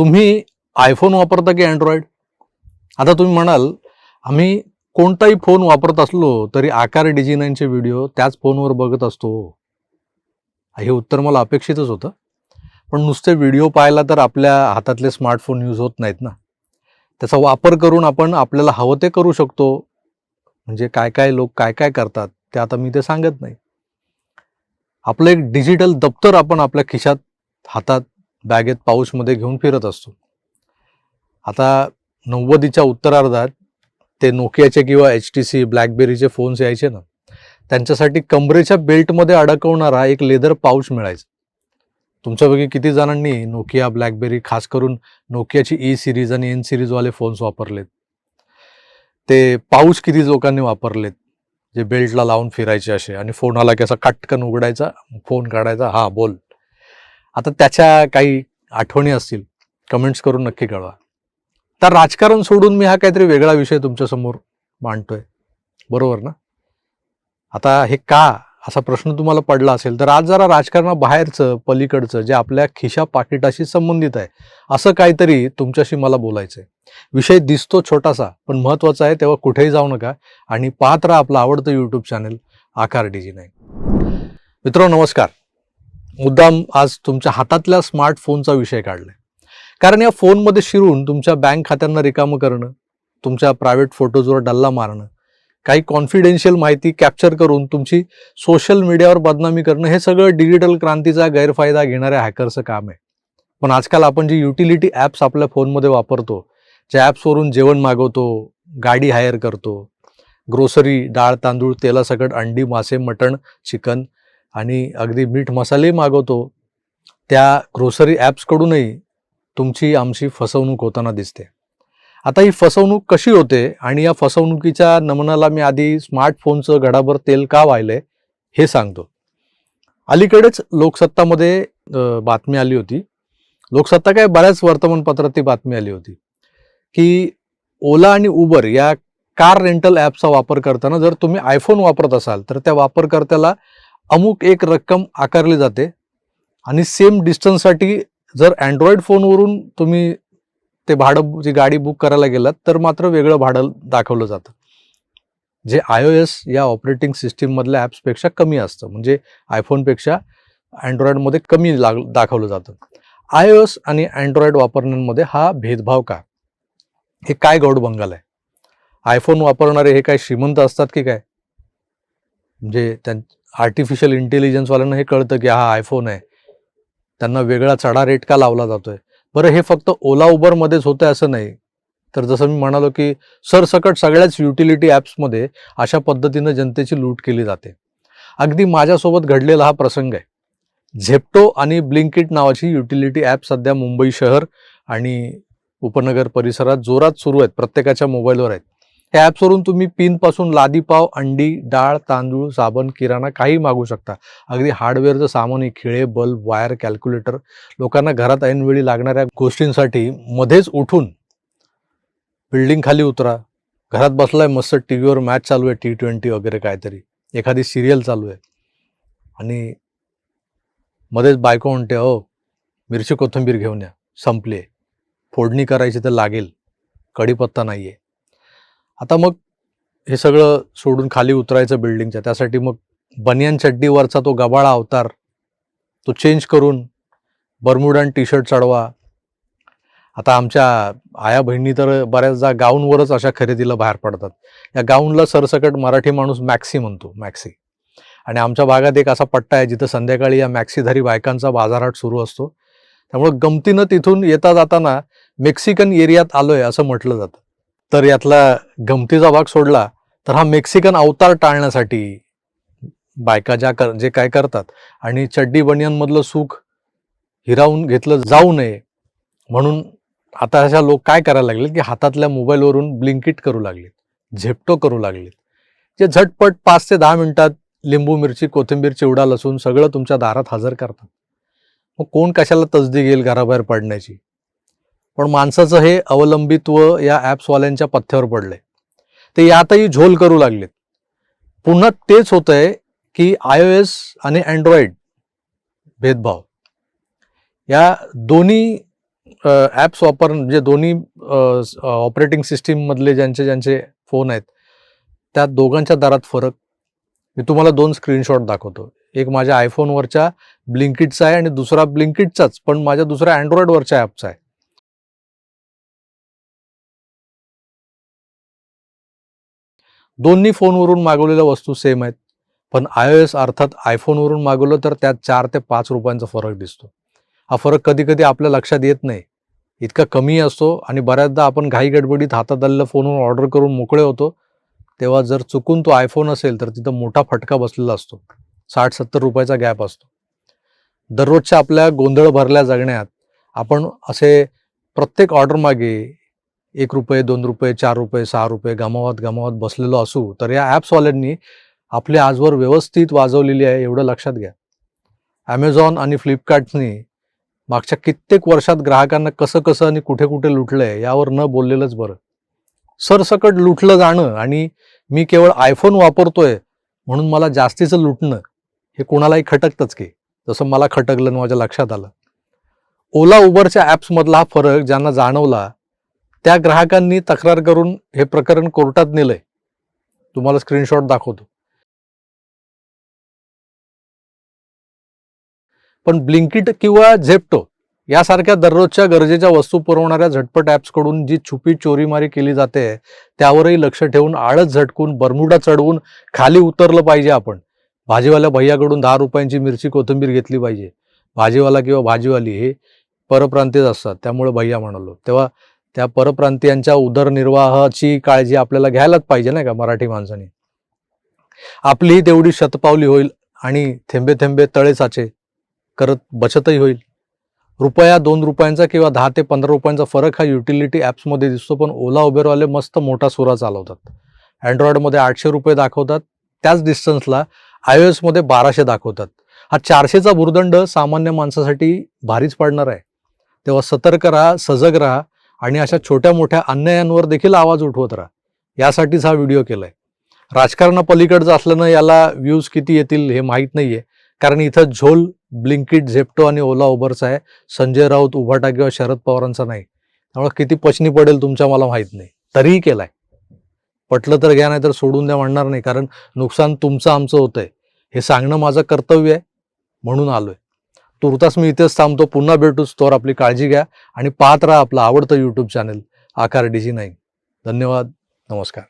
तुम्ही आयफोन वापरता की अँड्रॉइड आता तुम्ही म्हणाल आम्ही कोणताही फोन वापरत असलो तरी आकार डिजिनाईनचे व्हिडिओ त्याच फोनवर बघत असतो. हे उत्तर मला अपेक्षितच होतं. पण नुसते व्हिडिओ पाहायला तर आपल्या हातातले स्मार्टफोन यूज होत नाहीत ना. त्याचा वापर करून आपण आपल्याला हवं ते करू शकतो. म्हणजे काय काय लोक काय काय करतात ते आता मी ते सांगत नाही. आपलं एक डिजिटल दप्तर आपण आपल्या खिशात हातात बॅगेत पाऊचमध्ये घेऊन फिरत असतो. आता नव्वदीच्या उत्तरार्धात ते नोकियाचे किंवा एच टी सी ब्लॅकबेरीचे फोन्स यायचे ना त्यांच्यासाठी कमरेच्या बेल्टमध्ये अडकवणारा एक लेदर पाऊच मिळायचा. तुमच्यापैकी किती जणांनी नोकिया ब्लॅकबेरी खास करून नोकियाची ई सिरीज आणि एन सिरीजवाले फोन्स वापरलेत? ते पाऊच किती लोकांनी वापरलेत? जे बेल्टला लावून फिरायचे असे आणि फोन आला की असा कटकन उघडायचा फोन काढायचा हा बोल. आता त्याच्या काही आठवणी असतील कमेंट्स करून नक्की कळवा. तर राजकारण सोडून मी हा काहीतरी वेगळा विषय तुमच्यासमोर मांडतोय. बरोबर ना? आता हे का असा प्रश्न तुम्हाला पडला असेल तर आज जरा राजकारणाबाहेरचं पलीकडचं जे आपल्या खिशा पाकिटाशी संबंधित आहे असं काहीतरी तुमच्याशी मला बोलायचं आहे विषय दिसतो छोटासा पण महत्त्वाचा आहे तेव्हा कुठेही जाऊ नका आणि पाहत राहा आपलं आवडतं यूट्यूब चॅनल आकार डीजी नाही मित्र नमस्कार. मुद्दाम आज तुमच्या हातातल्या स्मार्टफोनचा विषय काढलाय. कारण या फोनमध्ये शिरून तुमच्या बँक खात्यांना रिकामं करणं तुमच्या प्रायव्हेट फोटोजवर डल्ला मारणं काही कॉन्फिडेन्शियल माहिती कॅप्चर करून तुमची सोशल मीडियावर बदनामी करणं हे सगळं डिजिटल क्रांतीचा गैरफायदा घेणाऱ्या हॅकरचं काम आहे. पण आजकाल आपण जी युटिलिटी ॲप्स आपल्या फोनमध्ये वापरतो ज्या ॲप्सवरून जेवण मागवतो गाडी हायर करतो ग्रोसरी डाळ तांदूळ तेलासकट अंडी मासे मटण चिकन आणि अगदी मीठ मसाले मागवतो त्या ग्रोसरी ॲप्सकडूनही तुमची आमची फसवणूक होताना दिसते. आता ही फसवणूक कशी होते आणि या फसवणुकीच्या नमुनाला मी आधी स्मार्टफोनचं घडाभर तेल का व्हायलंय हे सांगतो. अलीकडेच लोकसत्तामध्ये बातमी आली होती. लोकसत्ता काय बऱ्याच वर्तमानपत्रात ती बातमी आली होती. की ओला आणि उबर या कार रेंटल ॲपचा वापर करताना जर तुम्ही आयफोन वापरत असाल तर त्या वापरकर्त्याला अमुक एक रक्कम आकारली जाते. आणि सेम डिस्टन्ससाठी जर अँड्रॉइड फोनवरून तुम्ही ते भाडं जी गाडी बुक करायला गेलात तर मात्र वेगळं भाडं दाखवलं जातं. जे आय ओ एस या ऑपरेटिंग सिस्टीममधल्या ॲप्सपेक्षा कमी असतं. म्हणजे आयफोनपेक्षा अँड्रॉइडमध्ये कमी लाग दाखवलं जातं. आय ओ एस आणि अँड्रॉइड वापरण्यांमध्ये हा भेदभाव का? हे काय गौड बंगाल आहे? आयफोन वापरणारे हे काय श्रीमंत असतात की काय? म्हणजे त्यां आर्टिफिशियल इंटेलिजन्सवाल्यांना हे कळतं की हा आयफोन आहे. त्यांना वेगळा चढा रेट का लावला जातोय? बरं हे फक्त ओला उबरमध्येच होतं असं नाही. तर जसं मी म्हणालो की सरसकट सगळ्याच युटिलिटी ॲप्समध्ये अशा पद्धतीनं जनतेची लूट केली जाते. अगदी माझ्यासोबत घडलेला हा प्रसंग आहे. झेप्टो आणि ब्लिंकिट नावाची युटिलिटी ॲप सध्या मुंबई शहर आणि उपनगर परिसरात जोरात सुरू आहेत प्रत्येकाच्या मोबाईलवर आहेत. ह्या ॲप्सवरून तुम्ही पिनपासून लादीपाव अंडी डाळ तांदूळ साबण किराणा काही मागू शकता. अगदी हार्डवेअरचं सामान खिळे बल्ब वायर कॅल्क्युलेटर लोकांना घरात ऐनवेळी लागणाऱ्या गोष्टींसाठी मध्येच उठून बिल्डिंग खाली उतरा. घरात बसलाय मस्त टी व्हीवर मॅच चालू आहे टी ट्वेंटी वगैरे काहीतरी. एखादी सिरियल चालू आहे. आणि मध्येच बायको म्हणते हो मिरची कोथिंबीर घेऊन या. संपली आहे. फोडणी करायची तर लागेल. कढीपत्ता नाही आहे आता मग हे सगळं सोडून खाली उतरायचं बिल्डिंगच्या त्यासाठी मग बनियान चड्डीवरचा तो गबाळा अवतार तो चेंज करून बर्मुडान टी शर्ट चढवा. आता आमच्या आया बहिणी तर बऱ्याचदा गाऊनवरच अशा खरेदीला बाहेर पडतात. या गाऊनला सरसकट मराठी माणूस मॅक्सी म्हणतो मॅक्सी आणि आमच्या भागात एक असा पट्टा आहे जिथं संध्याकाळी या मॅक्सीधारी बायकांचा बाजारहाट सुरू असतो. त्यामुळं गमतीनं तिथून येता जाताना मेक्सिकन एरियात आलोय असं म्हटलं जातं. तर यातला गमतीचा भाग सोडला तर हा मेक्सिकन अवतार टाळण्यासाठी बायका ज्या कर जे काय करतात आणि चड्डी बनियांमधलं सुख हिरावून घेतलं जाऊ नये म्हणून आता अशा लोक काय करायला लागले की हातातल्या मोबाईलवरून ब्लिंकिट करू लागलेत झेपटो करू लागलेत. जे झटपट पाच ते दहा मिनिटात लिंबू मिरची कोथिंबीर चिवडा लसूण सगळं तुमच्या दारात हजर करतात. मग कोण कशाला तसदी घेईल घराबाहेर पडण्याची? पण माणसाचं हे अवलंबित्व या ॲप्सवाल्यांच्या पथ्यावर पडले ते यातही झोल करू लागलेत. पुन्हा तेच होतं आहे की आय ओ एस आणि अँड्रॉइड भेदभाव. या दोन्ही ॲप्स वापर जे दोन्ही ऑपरेटिंग सिस्टीममधले ज्यांचे ज्यांचे फोन आहेत त्या दोघांच्या दरात फरक. मी तुम्हाला दोन स्क्रीनशॉट दाखवतो. एक माझ्या आयफोनवरच्या ब्लिंकिटचा आहे आणि दुसरा ब्लिंकिटचाच पण माझ्या दुसऱ्या अँड्रॉइडवरच्या ॲपचा आहे. दोन्ही फोनवरून मागवलेल्या वस्तू सेम आहेत. पण आय ओ एस अर्थात आयफोनवरून मागवलं तर त्यात चार ते पाच रुपयांचा फरक दिसतो. हा फरक कधी कधी आपल्या लक्षात येत नाही. इतका कमी असतो आणि बऱ्याचदा आपण घाई गडबडीत हातात आलेल्या फोनवर ऑर्डर करून मोकळे होतो. तेव्हा जर चुकून तो आयफोन असेल तर तिथं मोठा फटका बसलेला असतो. साठ सत्तर रुपयाचा गॅप असतो. दररोजच्या आपल्या गोंधळ भरल्या जगण्यात आपण असे प्रत्येक ऑर्डर मागे एक रुपये दोन रुपये चार रुपये सहा रुपये गमावत गमावत बसलेलो असू तर या ॲप्सवाल्यांनी आपली आजवर व्यवस्थित वाजवलेली आहे एवढं लक्षात घ्या. ॲमेझॉन आणि फ्लिपकार्टनी मागच्या कित्येक वर्षात ग्राहकांना कसं कसं आणि कुठे कुठे लुटलंय यावर न बोललेलंच बरं. सरसकट लुटलं जाणं आणि मी केवळ आयफोन वापरतोय म्हणून मला जास्तीचं लुटणं हे कोणालाही खटकतंच की. जसं मला खटकलं माझ्या लक्षात आलं. ओला उबरच्या ॲप्समधला हा फरक ज्यांना जाणवला त्या ग्राहकांनी तक्रार करून हे प्रकरण कोर्टात नेलंय. तुम्हाला स्क्रीनशॉट दाखवतो. पण ब्लिंकिट किंवा झेप्टो यासारख्या दररोजच्या गरजेच्या वस्तू पुरवणाऱ्या झटपट ॲप्सकडून जी छुपी चोरीमारी केली जाते त्यावरही लक्ष ठेवून आळस झटकून बरमुडा चढवून खाली उतरलं पाहिजे आपण. भाजीवाल्या भैयाकडून दहा रुपयांची मिरची कोथिंबीर घेतली पाहिजे. भाजीवाला किंवा भाजीवाली हे परप्रांतीय असतात. त्यामुळे भैया म्हणालो. तेव्हा त्या परप्रांतीयांच्या उदरनिर्वाहाची काळजी आपल्याला घ्यायलाच पाहिजे नाही का मराठी माणसाने? आपलीही तेवढी शतपावली होईल आणि थेंबे थेंबे तळे साचे करत बचतही होईल. रुपया दोन रुपयांचा किंवा दहा ते पंधरा रुपयांचा फरक हा युटिलिटी ॲप्समध्ये दिसतो पण ओला उबेरवाले मस्त मोठा सुरा चालवतात. अँड्रॉइडमध्ये आठशे रुपये दाखवतात त्याच डिस्टन्सला आय ओ एसमध्ये बाराशे दाखवतात. हा चारशेचा भुर्दंड सामान्य माणसासाठी भारीच पडणार आहे. तेव्हा सतर्क राहा सजग राहा आणि अशा छोट्या मोठ्या अन्यायांवर देखील आवाज उठवत राहा. यासाठीच हा व्हिडिओ केला केलाय राजकारणापलीकडचं असल्यानं याला व्ह्यूज किती येतील हे माहीत नाहीये. कारण इथं झोल ब्लिंकिट झेप्टो आणि ओला उबरचा आहे. संजय राऊत उभाटा किंवा शरद पवारांचा नाही. त्यामुळे किती पचनी पडेल तुमच्या मला माहीत नाही. तरीही केलाय. पटलं तर घ्या नाही तर सोडून द्या म्हणणार नाही. कारण नुकसान तुमचं आमचं होतंय. हे सांगणं माझं कर्तव्य आहे म्हणून आलोय. तुर्तास मी इथेच थांबतो. पुन्हा भेटू. स्टोर आपली काळजी घ्या आणि पाहत राहा आपलं आवडतं यूट्यूब चॅनल आकार डिजी नाही धन्यवाद. नमस्कार.